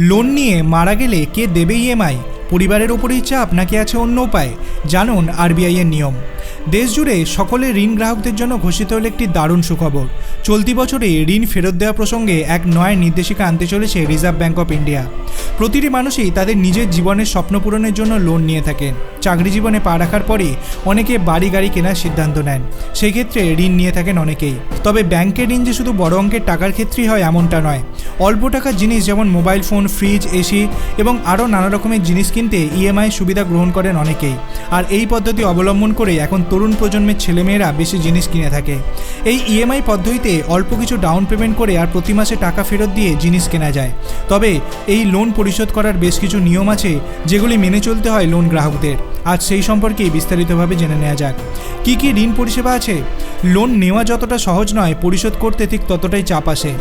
Loan নিয়ে মারা গেলে কে দেবে ইএমআই পরিবারের ওপরেই চাপ নাকি আছে অন্য উপায়? জানুন আরবিআই এর নিয়ম। দেশ জুড়ে সকলে ঋণ গ্রাহকদের জন্য ঘোষিত হল একটি দারুণ সুখবর। চলতি বছরে ঋণ ফেরত দেওয়া প্রসঙ্গে এক নয় নির্দেশিকা আনতে চলেছে রিজার্ভ ব্যাঙ্ক অফ ইন্ডিয়া। প্রতিটি মানুষই তাদের নিজের জীবনের স্বপ্ন পূরণের জন্য লোন নিয়ে থাকেন চাকরি জীবনে পা রাখার পরে অনেকে বাড়ি গাড়ি কেনার সিদ্ধান্ত নেন। সেই ক্ষেত্রে ঋণ নিয়ে থাকেন অনেকেই। তবে ব্যাংকের ঋণ যে শুধু বড় অঙ্কের টাকার ক্ষেত্রেই হয় এমনটা নয়। অল্প টাকার জিনিস যেমন মোবাইল ফোন ফ্রিজ এসি এবং আরও নানা রকমের জিনিস কিনতে ইএমআই সুবিধা গ্রহণ করেন অনেকেই। আর এই পদ্ধতি অবলম্বন করে এখন তরুণ প্রজন্মের ছেলেমেয়েরা বেশি জিনিস কিনে থাকে। এই ইএমআই পদ্ধতিতে অল্প কিছু ডাউন পেমেন্ট করে আর প্রতি মাসে টাকা ফেরত দিয়ে জিনিস কেনা যায়। তবে এই লোন পরিশোধ করার বেশ কিছু নিয়ম আছে যেগুলি মেনে চলতে হয় লোন গ্রাহকদের। আজ সেই সম্পর্কে বিস্তারিতভাবে জেনে নেওয়া যাক। কী কী ঋণ পরিষেবা আছে? লোন নেওয়া যতটা সহজ নয়, পরিশোধ করতে ঠিক ততটাই চাপ আসে।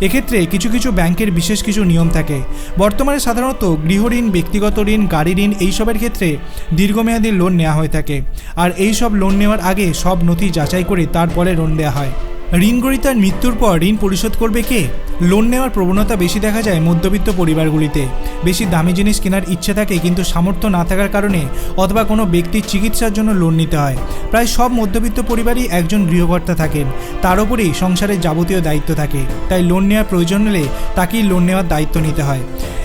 এক্ষেত্রে কিছু কিছু ব্যাংকের বিশেষ কিছু নিয়ম থাকে। বর্তমানে সাধারণত গৃহ ঋণ, ব্যক্তিগত ঋণ, গাড়ি ঋণ এইসবের ক্ষেত্রে দীর্ঘমেয়াদী লোন নেওয়া হয়ে থাকে। আর এই সব লোন নেওয়ার আগে সব নথি যাচাই করে তারপরে লোন দেওয়া হয়। ঋণ গ্রহীতার মৃত্যুর পর ঋণ পরিশোধ করবে কে? লোন নেওয়ার প্রবণতা বেশি দেখা যায় মধ্যবিত্ত পরিবারগুলিতে। বেশি দামি জিনিস কেনার ইচ্ছে থাকে কিন্তু সামর্থ্য না থাকার কারণে অথবা কোনো ব্যক্তির চিকিৎসার জন্য লোন নিতে হয়। প্রায় সব মধ্যবিত্ত পরিবারই একজন গৃহকর্তা থাকেন। তার উপরেই সংসারের যাবতীয় দায়িত্ব থাকে। তাই লোন নেওয়ার প্রয়োজন হলে তাকেই লোন নেওয়ার দায়িত্ব নিতে হয়।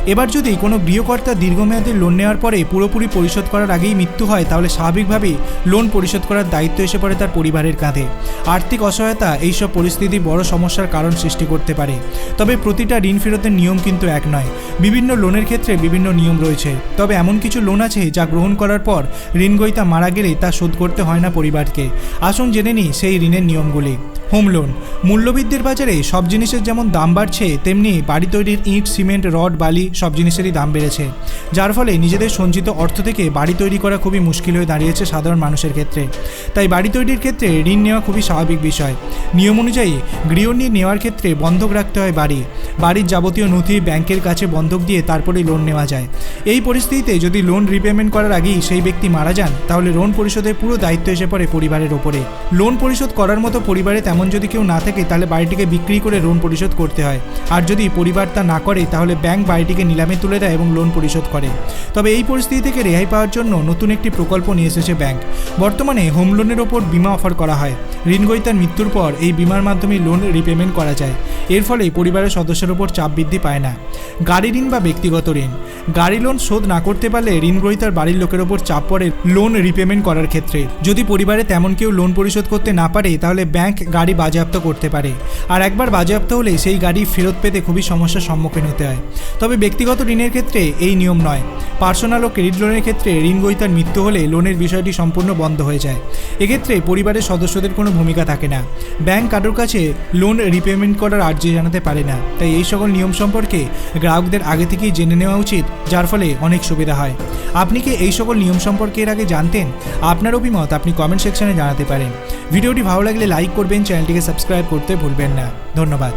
এবার যদি কোনো গৃহকর্তা দীর্ঘমেয়াদী লোন নেওয়ার পরে পুরোপুরি পরিশোধ করার আগেই মৃত্যু হয়, তাহলে স্বাভাবিকভাবেই লোন পরিশোধ করার দায়িত্ব এসে পড়ে তার পরিবারের কাঁধে। আর্থিক অসহায়তা এইসব পরিস্থিতি বড় সমস্যার কারণ সৃষ্টি করতে পারে। তবে প্রতিটা ঋণ ফেরতের নিয়ম কিন্তু এক নয়। বিভিন্ন লোনের ক্ষেত্রে বিভিন্ন নিয়ম রয়েছে। তবে এমন কিছু লোন আছে যা গ্রহণ করার পর ঋণগ্রহীতা মারা গেলে তা শোধ করতে হয় না পরিবারকে। আসুন জেনে নিই সেই ঋণের নিয়মগুলি। Home loan. মূল্যবৃদ্ধির বাজারে সব জিনিসের যেমন দাম বাড়ছে, তেমনি বাড়ি তৈরির ইট, সিমেন্ট, রড, বালি সব জিনিসেরই দাম বেড়েছে। যার ফলে নিজেদের সঞ্চিত অর্থ থেকে বাড়ি তৈরি করা খুবই মুশকিল হয়ে দাঁড়িয়েছে সাধারণ মানুষের ক্ষেত্রে। তাই বাড়ি তৈরির ক্ষেত্রে ঋণ নেওয়া খুবই স্বাভাবিক বিষয়। নিয়ম অনুযায়ী গৃহ ঋণ নেওয়ার ক্ষেত্রে বন্ধক রাখতে হয় বাড়ি। বাড়ির যাবতীয় নথি ব্যাংকের কাছে বন্ধক দিয়ে তারপরে লোন নেওয়া যায়। এই পরিস্থিতিতে যদি লোন রিপেমেন্ট করার আগেই সেই ব্যক্তি মারা যান, তাহলে লোন পরিশোধের পুরো দায়িত্ব এসে পড়ে পরিবারের ওপরে। লোন পরিশোধ করার মতো পরিবারে তেমন যদি কেউ না থাকে, তাহলে বাড়িটিকে বিক্রি করে লোন পরিশোধ করতে হয়। আর যদি পরিবার তা না করে, তাহলে ব্যাংক বাড়িটিকে নিলামে তুলে দেয় এবং লোন পরিশোধ করে। তবে এই পরিস্থিতি থেকে রেহাই পাওয়ার জন্য নতুন একটি প্রকল্প নিয়ে এসেছে ব্যাংক বর্তমানে হোম লোনের ওপর বিমা অফার করা হয়। ঋণগ্রহীতার মৃত্যুর পর এই বিমার মাধ্যমে লোন রিপেমেন্ট করা যায়। এর ফলে পরিবারের সদস্যের ওপর চাপ বৃদ্ধি পায় না। গাড়ি ঋণ বা ব্যক্তিগত ঋণ। গাড়ি লোন শোধ না করতে পারলে ঋণগ্রহীতার বাড়ির লোকের ওপর চাপ পড়ে লোন রিপেমেন্ট করার ক্ষেত্রে। যদি পরিবারে তেমন কেউ লোন পরিশোধ করতে না পারে, তাহলে ব্যাংক গাড়ি বাজেয়াপ্ত করতে পারে। আর একবার বাজেয়াপ্ত হলে সেই গাড়ি ফেরত পেতে খুবই সমস্যার সম্মুখীন হতে হয়। তবে ব্যক্তিগত ঋণের ক্ষেত্রে এই নিয়ম নয়। পার্সোনাল ও ক্রেডিট লোনের ক্ষেত্রে ঋণ গ্রহীতার মৃত্যু হলে লোনের বিষয়টি সম্পূর্ণ বন্ধ হয়ে যায়। এক্ষেত্রে পরিবারের সদস্যদের কোনো ভূমিকা থাকে না। ব্যাংক কারোর কাছে লোন রিপেমেন্ট করার আর্জি জানাতে পারে না। তাই এই সকল নিয়ম সম্পর্কে গ্রাহকদের আগে থেকেই জেনে নেওয়া উচিত, যার ফলে অনেক সুবিধা হয়। আপনি কি এই সকল নিয়ম সম্পর্কে এর আগে জানতেন? আপনার অভিমত আপনি কমেন্ট সেকশনে জানাতে পারেন। ভিডিওটি ভালো লাগলে লাইক করবেন চ্যানেলটিকে সাবস্ক্রাইব করতে ভুলবেন না। ধন্যবাদ।